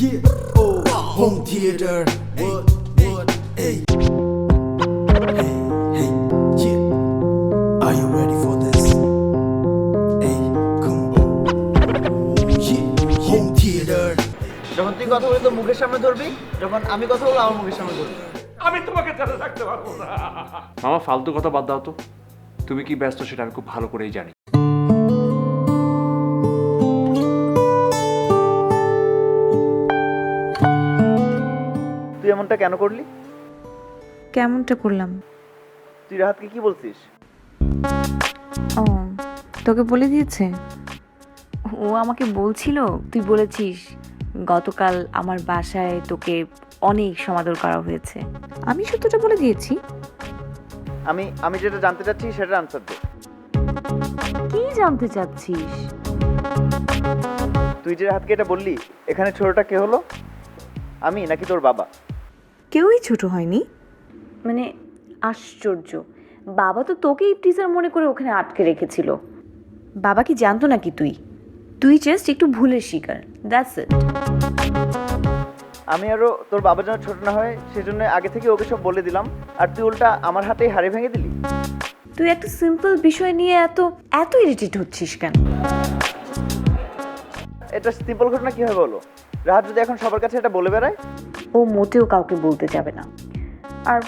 Yeah, oh, home theater. What, what, hey. Hey, hey, yeah. Are you ready for this? Hey, come on. Yeah, home theater. যখন তুই কথা বলি তো মুখের সামনে ধরবি যখন আমি কথা বলব আমার মুখের সামনে ধরবি আমি তোমাকে ছাড়া থাকতে পারব না মামা ফালতু কথা বাদ দাও তো তুমি কি ব্যস্ত সেটা আমি খুব ভালো করেই জানি এমনটা কেন করলি? কেমনটা করলাম? তুই রাহাতকে কি বলছিস? ও তোকে বলে দিয়েছে? ও আমাকে বলছিল তুই বলেছিস গতকাল আমার বাসায় তোকে অনেক সমাদর করা হয়েছে। আমি সত্যটা বলে দিয়েছি? আমি আমি যেটা জানতে চাচ্ছি সেটা আনসার দে। কি জানতে চাচ্ছিস? তুই যে রাহাতকে এটা বললি এখানে ছোটটা কে হলো? আমি নাকি তোর বাবা? কেউই ছোট হয়নি। মানে আশ্চর্য। বাবা তো তোকেই টিচার মনে করে ওখানে আটকে রেখেছিল। বাবা কি জানতো নাকি তুই? তুই জাস্ট একটু ভুলের শিকার। দ্যাটস ইট আমি আরও তোর বাবা যেন ছোট না হয় সেজন্য আগে থেকে ওকে সব বলে দিলাম। আর তুই উল্টা আমার হাতে হাড়ি ভেঙে দিলি? তুই একটা সিম্পল বিষয় নিয়ে এত এত ইরিটেট হচ্ছিস কেন? এটা সিম্পল ঘটনা কীভাবে বলো? রাহাত যদি এখন সবার কাছে এটা বলে বেড়ায়? ও মোটেও কাউকে বলতে যাবে না। আর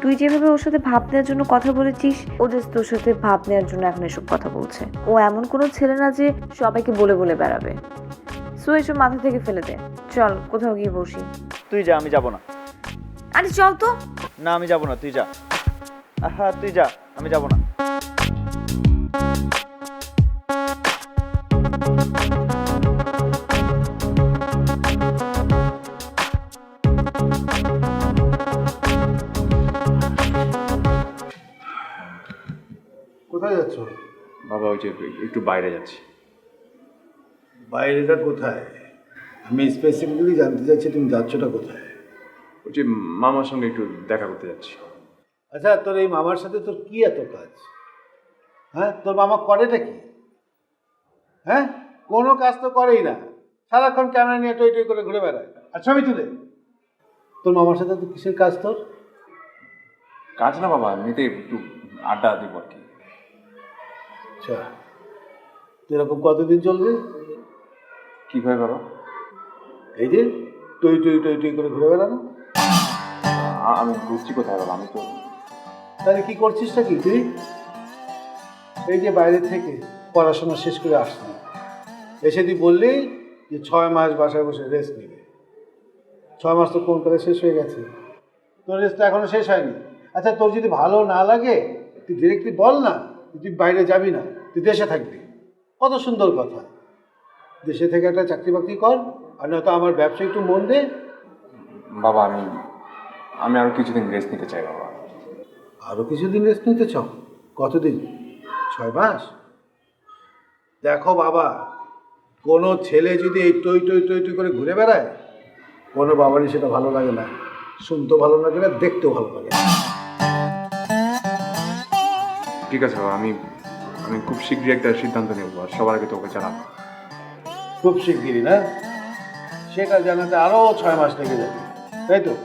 তুই যেভাবে ওর সাথে ভাব নেওয়ার জন্য কথা বলেছিস ও যে তোর সাথে ভাব নেওয়ার জন্য এখন এসব কথা বলছে। ও এমন কোনো ছেলে না যে সবাইকে বলে বলে বেড়াবে। সো এসব মাথা থেকে ফেলে দে। চল কোথাও গিয়ে বসি। তুই যা আমি যাব না। আরে চল তো। না আমি যাব না তুই যা। হ্যাঁ তুই যা আমি যাব না। বাবা ওই যে একটু বাইরে যাচ্ছি। বাইরেটা কোথায়? আমি স্পেসিফিক্যালি জানতে চাইছি তুমি যাচ্ছটা কোথায়? ওই যে মামার সঙ্গে একটু দেখা করতে যাচ্ছি। আচ্ছা তোর এই মামার সাথে তোর কি এত কাজ? হ্যাঁ তোর মামা করেটা কি? হ্যাঁ কোনো কাজ তো করেই না। সারাক্ষণ ক্যামেরা নিয়ে টই টই করে ঘুরে বেড়ায়। আর ছবি তুলে। তোর মামার সাথে তো কিসের কাজ তোর? কাজ না বাবা এমনিতে একটু আড্ডা দিব আর কি। আচ্ছা। এরকম কতদিন চলবে? কীভাবে বাবা? এই যে টই টই টই টই করে ঘুরে বেড়ানো? আমি বুঝছি কোথায় বাবা? আমি তো তাহলে কি করছিসটা কি তুই? এই যে বাইরে থেকে পড়াশোনা শেষ করে আসলি এসে তুই বললি যে ছয় মাস বাসায় বসে রেস্ট নেবে। ছয় মাস তো কোন করে শেষ হয়ে গেছে? তোর রেস্টটা এখনও শেষ হয়নি। আচ্ছা তোর যদি ভালো না লাগে তুই ডিরেক্টলি বল না। তুই বাইরে যাবি না? তুই দেশে থাকবি। কত সুন্দর কথা। দেশে থেকে একটা চাকরি বাকরি কর আর নয়তো আমার ব্যবসা একটু মন দে। বাবা আমি আমি আরও কিছুদিন রেস্ট নিতে চাই বাবা। আরও কিছুদিন রেস্ট নিতে চাও? কতদিন? ছয় মাস? দেখো বাবা কোনো ছেলে যদি এই টই টই টই টই করে ঘুরে বেড়ায় কোনো বাবারই সেটা ভালো লাগে না। শুনতেও ভালো লাগে না দেখতেও ভালো লাগে না। ঠিক আছে বাবা আমি আমি খুব শীঘ্রই একটা সিদ্ধান্ত নেব আর সবার আগে তোকে জানাব। খুব শিগগিরই না? সেটা জানাতে আরও ছয় মাস লেগে যাবে তাই তো?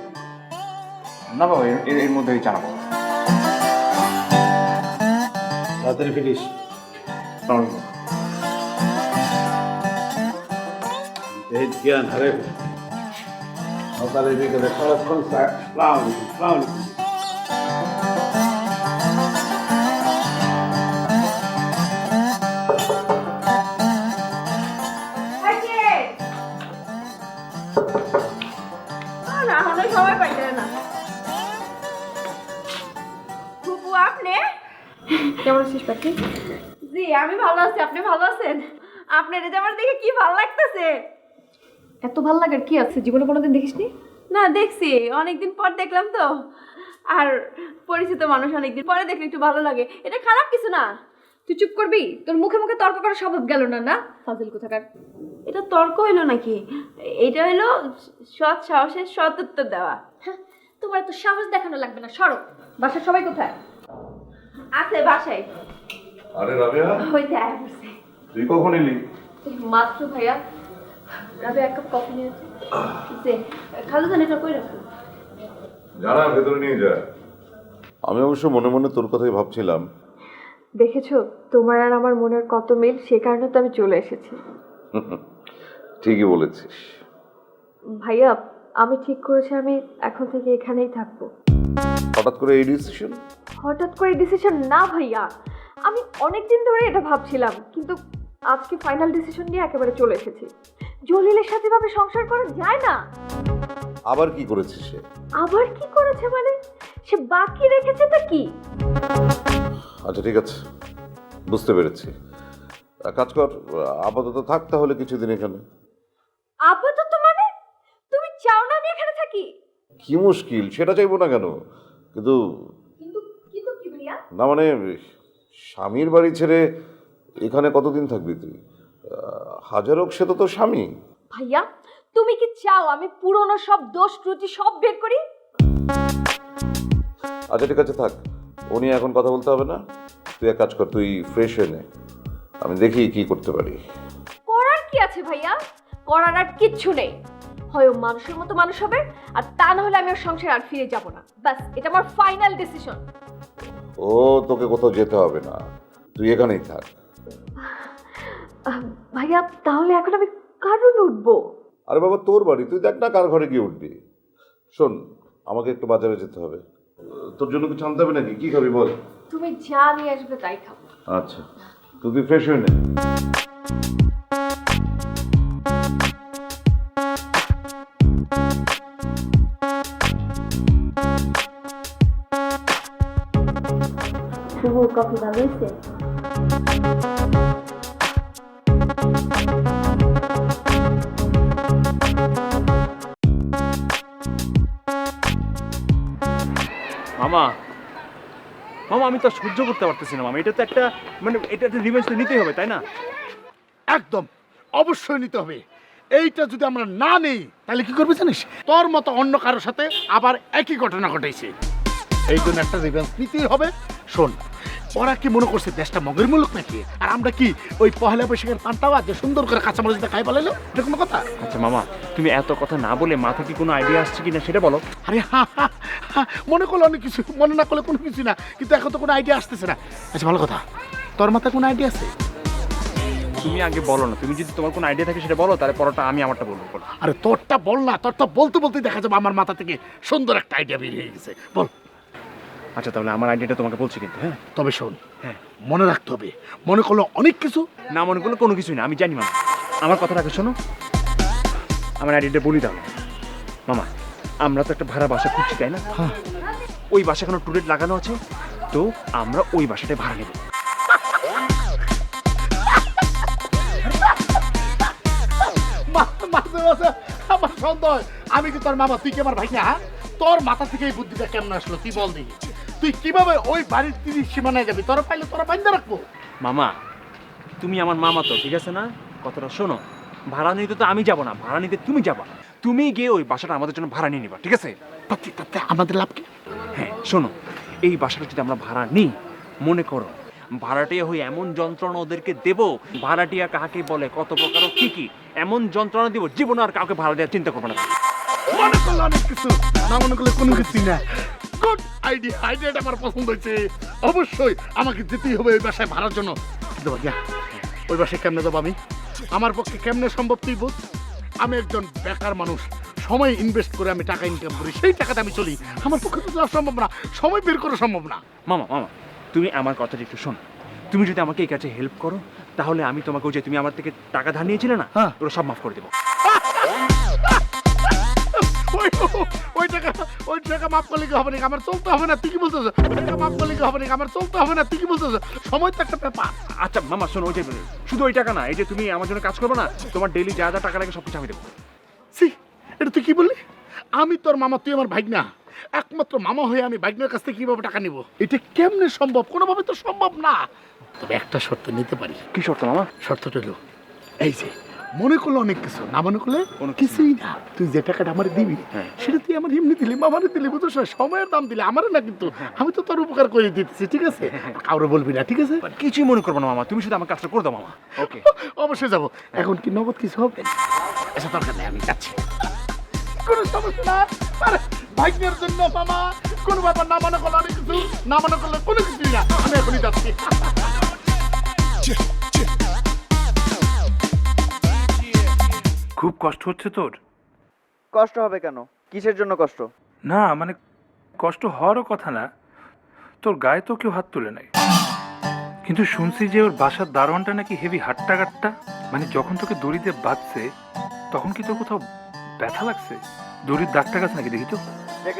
না বাবা এর- এর এর মধ্যেই জানাব। তাড়াতাড়ি ফিরিস। আসসালামু আলাইকুম। এই জ্ঞান হারে। সকালে বিকেলে সারাক্ষণ সালাম সালাম ফুপু কেমন আছিস পাখি? জি আমি ভালো আছি। আপনি ভালো আছেন? আপনার যে আমার দেখে কি ভালো লাগতেছে? এত ভালো লাগার কি আছে? জীবনে কোনোদিন দেখিসনি? না দেখছি। অনেকদিন পর দেখলাম তো। আর পরিচিত মানুষ অনেকদিন পরে দেখলে একটু ভালো লাগে। এটা খারাপ কিছু না। তুই চুপ করবি? তোর মুখে মুখে তর্ক করার স্বভাব গেল না না? ফাজিল কোথাকার। এটা তর্ক হইল নাকি? এটা হইল সৎ সাহসের সৎ উত্তর দেওয়া তোমার তো সাহস দেখানো লাগবে না। সরো। বাসার সবাই কোথায়? আছে বাসায়। আরে রাবেয়া। হইতে আয় বসে। তুই কখন এলি? মাত্র ভাইয়া। রাবে এক কাপ কফি নিয়ে আসো। যে খালু জান এটা কই রাখো জানা ভেতরে নিয়ে যা। আমি অবশ্য মনে মনে তোর কথাই ভাবছিলাম। দেখেছ? তোমার আর আমার মনের কত মিল সে কারণে তো আমি চলে এসেছি। ঠিকই বলেছিস। ভাইয়া আমি ঠিক করেছি আমি এখন থেকে এখানেই থাকব। হঠাৎ করে এই ডিসিশন হঠাৎ করে ডিসিশন না ভাইয়া। আমি অনেক দিন ধরে এটা ভাবছিলাম কিন্তু আজকে ফাইনাল ডিসিশন নিয়ে একেবারে চলে এসেছি। জলিলের সাথে ভাবে সংসার করা যায় না? আবার কি করেছে সে? আবার কি করেছে মানে? সে বাকি রেখেছে তা কি? আচ্ছা ঠিক আছে। বুঝতে পেরেছি। কাজ কর আপাতত থাক তাহলে কিছুদিন এখানে। আপাতত মানে? তুমি চাও না আমি এখানে থাকি? কি মুশকিল সেটা চাইব না কেন? কিন্তু না মানে স্বামীর বাড়ি ছেড়ে এখানে কতদিন থাকবি তুই? হাজার হোক সে তো স্বামী। ভাইয়া তুমি কি চাও আমি পুরনো সব দোষ ত্রুটি সব বের করি? আচ্ছা ঠিক আছে থাক। নিয়ে এখন কথা বলতে হবে না। তুই এক কাজ কর তুই ফ্রেশ হয়ে নে। আমি দেখি কি করতে পারি। করার কি আছে ভাইয়া? করার আর কিচ্ছু নেই। হয় ও মানুষের মতো মানুষ হবে আর তা না হলে আমি ওর সংসার আর ফিরে যাব না। ব্যাস এটা আমার ফাইনাল ডিসিশন ও তোকে কোথাও যেতে হবে না। তুই এখানেই থাক। ভাইয়া তাহলে এখন আমি কার রুমে উঠবো? আরে বাবা তোর বাড়ি। তুই দেখ না কার ঘরে গিয়ে উঠবি। শোন আমাকে একটু বাজারে যেতে হবে। তোর জন্য কিছু আনতে হবে নাকি? কি খাবি বল? তুমি যা নিয়ে আসবে তাই খাব। আচ্ছা। তুই ফ্রেশ হয়ে নে। শুভ কফি মামা মামা আমি তো সহ্য করতে পারতেছি না মামা। এটা তো একটা মানে এটা একটা রিভেঞ্জ তো নিতেই হবে তাই না? একদম অবশ্যই নিতে হবে। এইটা যদি আমরা না নেই তাহলে কি করবি জানিস? তোর মতো অন্য কারোর সাথে আবার একই ঘটনা ঘটেছে এই জন্য একটা রিভেন্স নিতেই হবে। শোন ওরা কি মনে করছে দেশটা মগের মুলুক নাকি? আর আমরা কি ওই পহেলা বৈশাখের পান্তাও আছে সুন্দর করে কাঁচামরিচ দিয়ে খাই এটা কোনো কথা? আচ্ছা মামা তুমি এত কথা না বলে মাথা কি কোনো আইডিয়া আসছে কিনা সেটা বলো। আরে হা হা হা, মনে করলে অনেক কিছু মনে না করলে কোনো কিছু না কিন্তু এখন তো কোনো আইডিয়া আসতেছে না। আচ্ছা ভালো কথা। তোর মাথায় কোনো আইডিয়া আছে? তুমি আগে বলো না তুমি যদি তোমার কোনো আইডিয়া থাকে সেটা বলো তাহলে পরোটা আমি আমারটা বলব বলো। আরে তোরটা বল না তোরটা বলতে বলতে দেখা যাবে আমার মাথা থেকে সুন্দর একটা আইডিয়া বেরিয়ে গেছে। বল। আচ্ছা তাহলে আমার আইডিয়াটা তোমাকে বলছি কিন্তু হ্যাঁ? তবে শোন। হ্যাঁ। মনে রাখতে হবে মনে করল অনেক কিছু না মনে করল কোনো কিছুই না আমি জানি মামা। আমার কথাটা শোনো। আমার আইডিয়াটা বলি দাও মামা আমরা তো একটা ভাড়া বাসা খুঁজছি তাই না? হ্যাঁ। ওই বাসা কোনো টুলেট লাগানো আছে? তো আমরা ওই বাসাটায় ভাড়া নেব। আমার সন্দেহ আমি কি তোর মামা তুই কি আমার ভাই না হ্যাঁ? তোর মাথা থেকে এই বুদ্ধিটা কেমন আসলো তুই বল দেখি। তুই কীভাবে ওই বাড়ির তিরিশ সীমানায় যাবি? তোরা পাইলে তোরা বাইন্দা রাখব। মামা তুমি আমার মামা তো ঠিক আছে না? কথাটা শোনো। ভাড়া নিতে তো আমি যাব না ভাড়া নিতে তুমি যাবা। তুমি গিয়ে ওই বাসাটা আমাদের জন্য ভাড়া নিয়ে নিবা ঠিক আছে? তাতে আমাদের লাভ কি? হ্যাঁ শোনো এই বাসাটা যদি আমরা ভাড়া নিই মনে করো ভাড়াটিয়া হয়ে এমন যন্ত্রণা ওদেরকে দেবো ভাড়াটিয়া কাকে বলে কত প্রকার ও কি কি এমন যন্ত্রণা দিব জীবনে আর কাউকে ভাড়া দেওয়ার চিন্তা করব না। মনে করলে অনেক কিছু না মনে করলে কোনো কিছুই না। আইডিয়া আইডিয়াটা আমার পছন্দ হয়েছে। অবশ্যই আমাকে যেতেই হবে ওই বাসায় ভাড়ার জন্য। কিন্তু ভাইয়া ওই বাসায় কেমনে যাব আমি? আমার পক্ষে কেমনে সম্ভব তুই বুঝ আমি একজন বেকার মানুষ। সময় ইনভেস্ট করে আমি টাকা ইনকাম করি। সেই টাকাতে আমি চলি। আমার পক্ষে তো যাওয়া সম্ভব না। সময় বের করা সম্ভব না। মামা মামা তুমি আমার কথাটা একটু শোনো। তুমি যদি আমাকে এই কাজে হেল্প করো তাহলে আমি তোমাকে ওই যে তুমি আমার থেকে টাকা ধার নিয়েছিলে না হ্যাঁ। ওগুলো সব মাফ করে দেবো। টাকা ওই টাকা মাফ করলে কি হবে না আমার চলতে হবে না তুই কি বলতেছ। টাকা মাফ করলে কি হবে না আমার চলতে হবে না তুই কি বলতেছ। সময় তো একটা ব্যাপার। আচ্ছা মামা শোনো ওই যে শুধু ওই টাকা না এই যে তুমি আমার জন্য কাজ করবে না তোমার ডেইলি যা যা টাকা লাগে সব কিছু আমি দেবো। সি এটা তুই কি বললি? আমি তোর মামা তুই আমার ভাগনা। একমাত্র মামা হয়ে আমি ভাগনার কাছ থেকে কীভাবে টাকা নিব? এটা কেমনে সম্ভব? কোনোভাবে তো সম্ভব না। তবে একটা শর্ত নিতে পারি। কি শর্ত মামা? শর্তটা হলো এই যে মনে করল অনেক কিছু না মনে করলে কোনো কিছুই না। তুই যে টাকাটা আমার দিবি হ্যাঁ। সেটা তুই আমার এমনি দিলি মামারে দিলি বুঝছ সময়ের দাম দিলি আমার না কিন্তু আমি তো তোর উপকার করে দিতেছি ঠিক আছে? কাউরে বলবি না ঠিক আছে? কিছুই মনে করব না মামা। তুমি শুধু আমার কাজটা করে দাও মামা। ওকে অবশ্যই যাব। এখন কি নগদ কিছু হবে? আচ্ছা দরকার নেই আমি যাচ্ছি। কোনো সমস্যা না। ভাগ্যের জন্য মামা কোনো ব্যাপার না মনে করলে অনেক কিছু না মনে করলে কোনো কিছুই না। আমি এখনই যাচ্ছি। খুব কষ্ট হচ্ছে তোর? কষ্ট হবে কেন? কিসের জন্য কষ্ট? না মানে কষ্ট হওয়ারও কথা না। তোর গায়ে তো কেউ হাত তুলে নাই। কিন্তু শুনছি যে ওর বাসার দারোয়ানটা নাকি হেভি হাট্টা কাট্টা মানে যখন তোকে দড়িতে বাঁধছে তখন কি তোর কোথাও ব্যথা লাগছে? দড়ির দাগটা গাছ নাকি দেখি তো?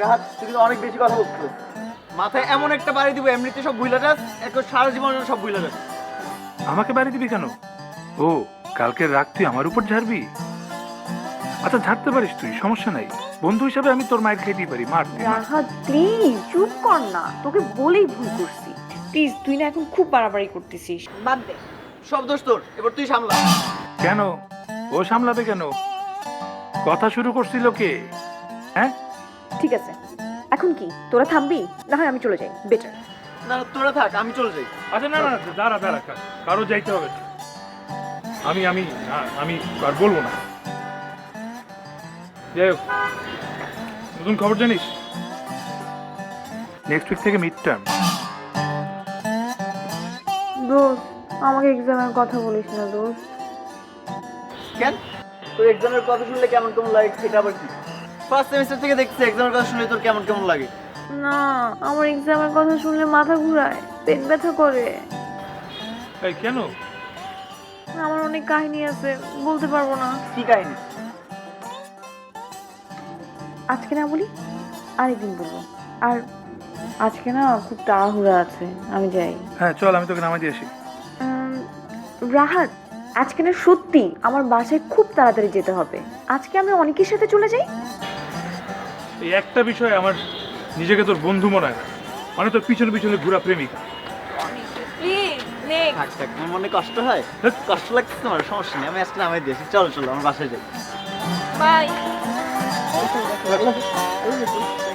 হাত তুই অনেক বেশি কথা বলছিস। মাথায় এমন একটা বাড়ি দিব এমনিতে সব ভুলে যাস একটু সারা জীবন সব ভুলে যাস। আমাকে বাড়ি দিবি কেন? ও কালকে রাগ তুই আমার উপর ঝাড়বি? আচ্ছা ঝাড়তে পারিস তুই সমস্যা নাই। বন্ধু হিসাবে আমি তোর মায়ের খেতেই পারি মার। তুই মার। রাহাত প্লিজ চুপ কর না। তোকে বলেই ভুল করছি। প্লিজ তুই না এখন খুব বাড়াবাড়ি করতেছিস। বাদ দে। সব দোষ তোর এবার তুই সামলা। কেন? ও সামলাবে কেন? কথা শুরু করছিল কে? হ্যাঁ? ঠিক আছে। এখন কি তোরা থামবি? না হয় আমি চলে যাই। বেটার না না, তোরা থাক আমি চলে যাই। আচ্ছা না না দাঁড়া দাঁড়া কারও যাইতে হবে না। আমি আমি না- আমি আর বলব না। যাই হোক নতুন খবর জানিস? নেক্সট উইক থেকে মিড টার্ম দোস্ত আমাকে এক্সামের কথা বলিস না দোস্ত। কেন? তোর এক্সামের কথা শুনলে কেমন কেমন লাগে সেটা আবার কি? ফার্স্ট সেমিস্টার থেকে দেখছি এক্সামের কথা শুনলে তোর কেমন কেমন লাগে? না আমার এক্সামের কথা শুনলে মাথা ঘুরায় পেট ব্যথা করে। এই কেন? আমার অনেক কাহিনী আছে বলতে পারব না। কি কাহিনী? আজকে না বলি আরেকদিন বলব। আর আজকে না খুব তাড়াহুড়া আছে আমি যাই। হ্যাঁ চল আমি তোকে নামাই দিয়ে আসি। রাহাত আজকে না সত্যি আমার বাসায় খুব তাড়াতাড়ি যেতে হবে। আজকে আমি অনেকের সাথে চলে যাই? এই একটা বিষয় আমার নিজেকে তোর বন্ধু মনে হয় না। মানে তোর পিছনে পিছনে ঘোরা প্রেমিক। প্লিজ নেক্সট থাক থাক আমার মনে কষ্ট হয়? কষ্ট লাগছে তোমার সমস্যা নেই আমি আজকে নামাই দিয়েছি চলো চলো আমার বাসায় যাই। বাই। Allah Allah.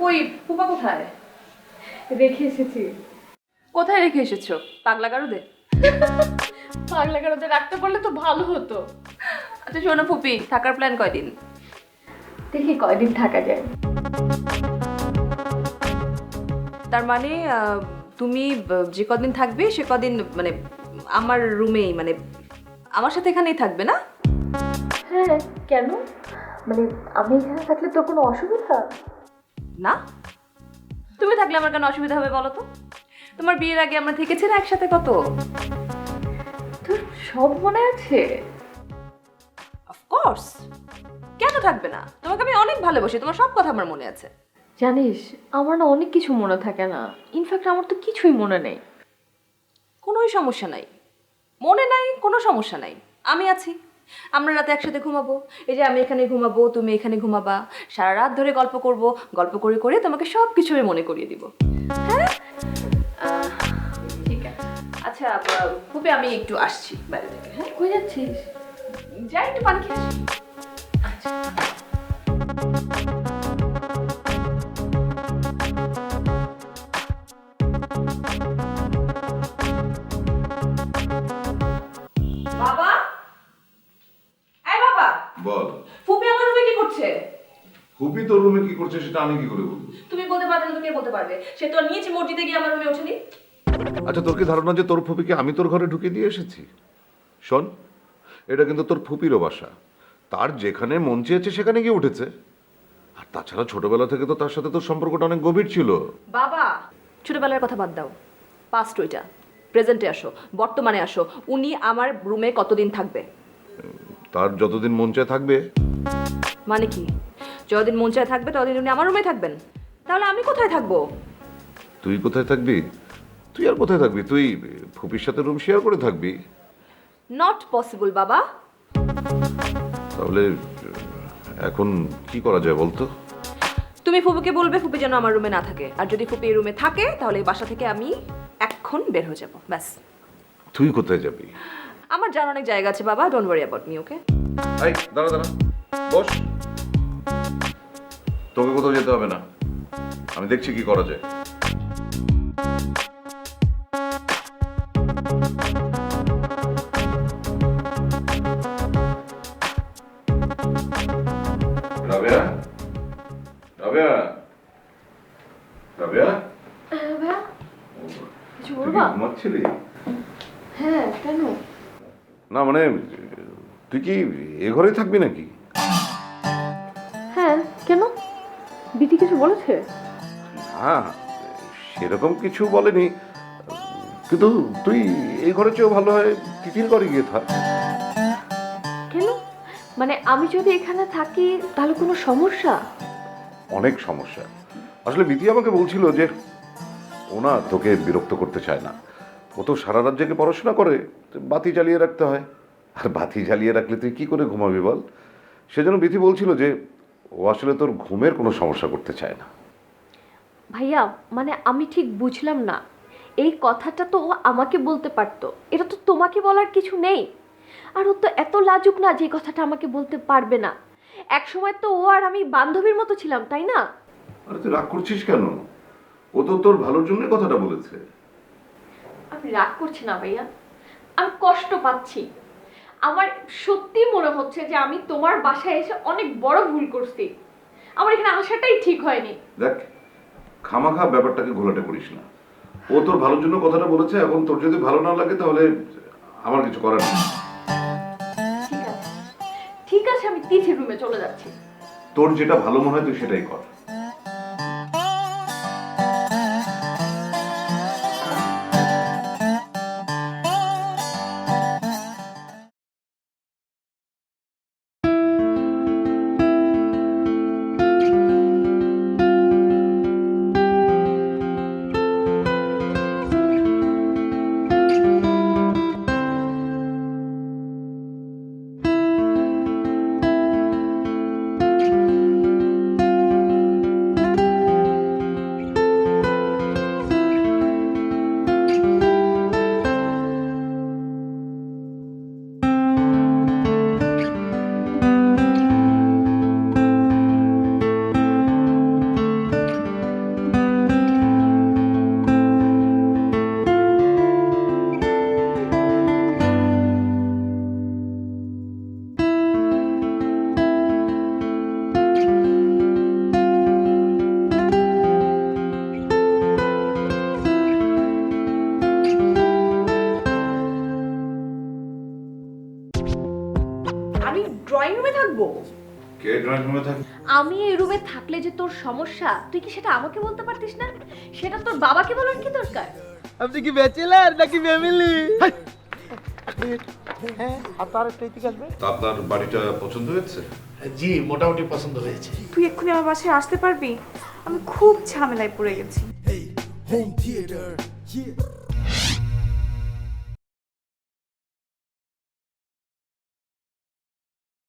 কই ফুপা কোথায়? রেখে এসেছি। কোথায় রেখে এসেছ? পাগলা গারুদে পাগলা কারোতে রাখতে পারলে তো ভালো হতো। আচ্ছা শোনো ফুপি থাকার প্ল্যান কয়দিন? দেখি কয়দিন থাকা যায়। তার মানে তুমি যে কদিন থাকবে সে কদিন মানে আমার রুমেই মানে আমার সাথে এখানেই থাকবে না? হ্যাঁ কেন? মানে আমি এখানে থাকলে তো কোনো অসুবিধা? না? তুমি থাকলে আমার কেন অসুবিধা হবে বলো তো? তোমার বিয়ের আগে আমরা থেকেছি না একসাথে কত? তোর সব মনে আছে? অফকোর্স কেন থাকবে না? তোমাকে আমি অনেক ভালোবাসি তোমার সব কথা আমার মনে আছে। জানিস আমার না অনেক কিছু মনে থাকে না। ইনফ্যাক্ট আমার তো কিছুই মনে নেই। কোনোই সমস্যা নাই। মনে নাই কোনো সমস্যা নাই। আমি আছি। আমরা রাতে একসাথে ঘুমাবো। এই যে আমি এখানে ঘুমাবো তুমি এখানে ঘুমাবা। সারা রাত ধরে গল্প করব গল্প করে করে তোমাকে সব কিছু আমি মনে করিয়ে দিব। হ্যাঁ? ঠিক আছে। আচ্ছা খুবই আমি একটু আসছি বাইরে থেকে হ্যাঁ? কই যাচ্ছিস? যাই একটু পানি খেয়ে করছে সেটা আমি কি করে বলব? তুমি বলতে পারবে না তো কে বলতে পারবে? সে তো নিয়েছে মসজিদে গিয়ে আমার রুমে ওঠেনি? আচ্ছা তোর কি ধারণা যে তোর ফুপিকে আমি তোর ঘরে ঢুকে দিয়ে এসেছি? শোন এটা কিন্তু তোর ফুপিরও বাসা। তার যেখানে মন চেয়েছে সেখানে গিয়ে উঠেছে। আর তাছাড়া ছোটবেলা থেকে তো তার সাথে তোর সম্পর্কটা অনেক গভীর ছিল। বাবা ছোটবেলার কথা বাদ দাও। পাস্ট ওইটা। প্রেজেন্টে আসো বর্তমানে আসো। উনি আমার রুমে কতদিন থাকবে? তার যতদিন মন চায় থাকবে। মানে কি? যতদিন মন চায় থাকবে ততদিন উনি আমার রুমে থাকবেন। তাহলে আমি কোথায় থাকব? তুই কোথায় থাকবি? তুই আর কোথায় থাকবি? তুই ফুপির সাথে রুম শেয়ার করে থাকবি। নট পসিবল বাবা। তাহলে এখন কি করা যায় বলতো? তুমি ফুপুকে বলবে ফুপি যেন আমার রুমে না থাকে। আর যদি ফুপি এই রুমে থাকে তাহলে এই বাসা থেকে আমি এখন বের হয়ে যাব ব্যাস। তুই কোথায় যাবি? আমার জানার অনেক জায়গা আছে বাবা। Don't worry about me okay দাঁড়া দাঁড়া। বস। তোকে কোথাও যেতে হবে না। আমি দেখছি কি করা যায়। রাবেয়া? রাবেয়া? রাবেয়া? তুই কি ঘুমাচ্ছিলি? হ্যাঁ কেন? না মানে তুই কি এ ঘরেই থাকবি নাকি? বিটি কিছু বলেছে? হ্যাঁ সেরকম কিছু বলেনি। কিন্তু তুই এই ঘরে চেয়েও ভালো হয় তিথির ঘরে গিয়ে থাক। কেন? মানে আমি যদি এখানে থাকি তাহলে কোনো সমস্যা? অনেক সমস্যা। আসলে বিধি আমাকে বলছিল যে ওনা তোকে বিরক্ত করতে চায় না। ও তো সারা রাত জেগে পড়াশোনা করে বাতি জ্বালিয়ে রাখতে হয়। আর বাতি জ্বালিয়ে রাখলে তুই কী করে ঘুমাবি বল? সেজন্য বিধি বলছিল যে ও আসলে তোর ঘুমের কোনো সমস্যা করতে চায় না। ভাইয়া মানে আমি ঠিক বুঝলাম না। এই কথাটা তো ও আমাকে বলতে পারতো। এটা তো তোমাকে বলার কিছু নেই। আর ও তো এত লাজুক না যে কথাটা আমাকে বলতে পারবে না। এক সময় তো ও আর আমি বান্ধবীর মতো ছিলাম তাই না? আরে তুই রাগ করছিস কেন? ও তো তোর ভালোর জন্য কথাটা বলেছে। আমি রাগ করছি না ভাইয়া। আমি কষ্ট পাচ্ছি। আমার সত্যি মনে হচ্ছে যে আমি তোমার বাসায় এসে অনেক বড় ভুল করছি। আমার এখানে আসাটাই ঠিক হয়নি। দেখ খামাখা ব্যাপারটাকে ঘোলাটে করিস না। ও তোর ভালোর জন্য কথাটা বলেছে এখন তোর যদি ভালো না লাগে তাহলে আমার কিছু করার নেই। ঠিক আছে। ঠিক আছে আমি তিথির রুমে চলে যাচ্ছি। তোর যেটা ভালো মনে হয় তুই সেটাই কর। ড্রয়িং রুমে থাকব? কে ড্রয়িং রুমে থাকে আমি এই রুমে থাকলে যে তোর সমস্যা তুই কি সেটা আমাকে বলতে পারতিস না? সেটা তোর বাবাকে বলার কি দরকার? আপনি কি ব্যাচেলার নাকি ফ্যামিলি? হ্যাঁ আর তার একটা এদিকে আসবে তা আপনার বাড়িটা পছন্দ হয়েছে? জি মোটামুটি পছন্দ হয়েছে। তুই এক্ষুনি আমার বাসায় আসতে পারবি? আমি খুব ঝামেলায় পড়ে গেছি। Hey, home theater, yeah.